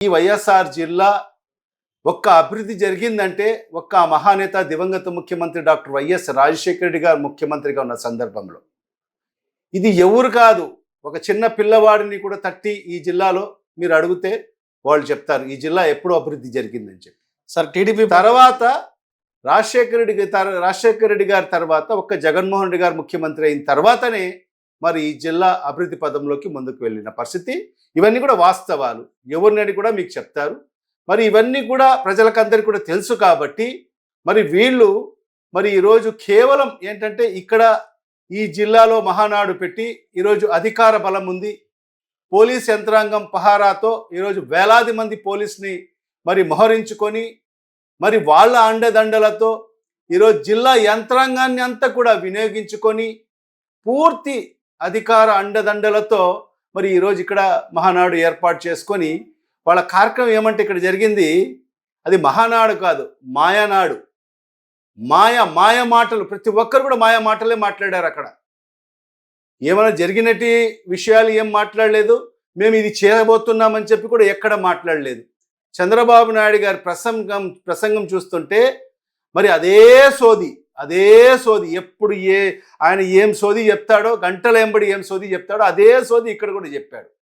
ఈ వైఎస్ఆర్ జిల్లా ఒక్క అభివృద్ధి జరిగిందంటే ఒక్క మహానేత దివంగత ముఖ్యమంత్రి డాక్టర్ వైఎస్ రాజశేఖర రెడ్డి గారు ముఖ్యమంత్రిగా ఉన్న సందర్భంలో. ఇది ఎవరు కాదు ఒక చిన్న పిల్లవాడిని కూడా తట్టి ఈ జిల్లాలో మీరు అడిగితే వాళ్ళు చెప్తారు ఈ జిల్లా ఎప్పుడు అభివృద్ధి జరిగిందని చెప్పి. సార్ టీడీపీ తర్వాత రాజశేఖర రెడ్డి రాజశేఖర రెడ్డి గారి తర్వాత ఒక్క జగన్మోహన్ రెడ్డి గారు ముఖ్యమంత్రి అయిన తర్వాతనే మరి ఈ జిల్లా అభివృద్ధి పదంలోకి ముందుకు వెళ్ళిన పరిస్థితి. ఇవన్నీ కూడా వాస్తవాలు. ఎవరినని కూడా మీకు చెప్తారు. మరి ఇవన్నీ కూడా ప్రజలకందరికీ కూడా తెలుసు కాబట్టి మరి వీళ్ళు మరి ఈరోజు కేవలం ఏంటంటే ఇక్కడ ఈ జిల్లాలో మహానాడు పెట్టి ఈరోజు అధికార బలం ఉంది. పోలీస్ యంత్రాంగం పహారాతో ఈరోజు వేలాది మంది పోలీస్ని మరి మోహరించుకొని మరి వాళ్ళ అండదండలతో ఈరోజు జిల్లా యంత్రాంగాన్ని అంతా కూడా వినియోగించుకొని పూర్తి అధికార అండదండలతో మరి ఈరోజు ఇక్కడ మహానాడు ఏర్పాటు చేసుకొని వాళ్ళ కార్యక్రమం ఏమంటే ఇక్కడ జరిగింది అది మహానాడు కాదు మాయానాడు. మాయ మాయ మాటలు ప్రతి ఒక్కరు కూడా మాయ మాటలే మాట్లాడారు అక్కడ. ఏమైనా జరిగినట్టు విషయాలు ఏం మాట్లాడలేదు మేము ఇది చేయబోతున్నామని చెప్పి కూడా ఎక్కడ మాట్లాడలేదు. చంద్రబాబు నాయుడు గారి ప్రసంగం ప్రసంగం చూస్తుంటే మరి అదే సోది. అదే సోది. ఎప్పుడు ఏ ఆయన ఏం సోది చెప్తాడో గంటల ఎంబడి ఏం సోది చెప్తాడో అదే సోది ఇక్కడ కూడా చెప్పాడు.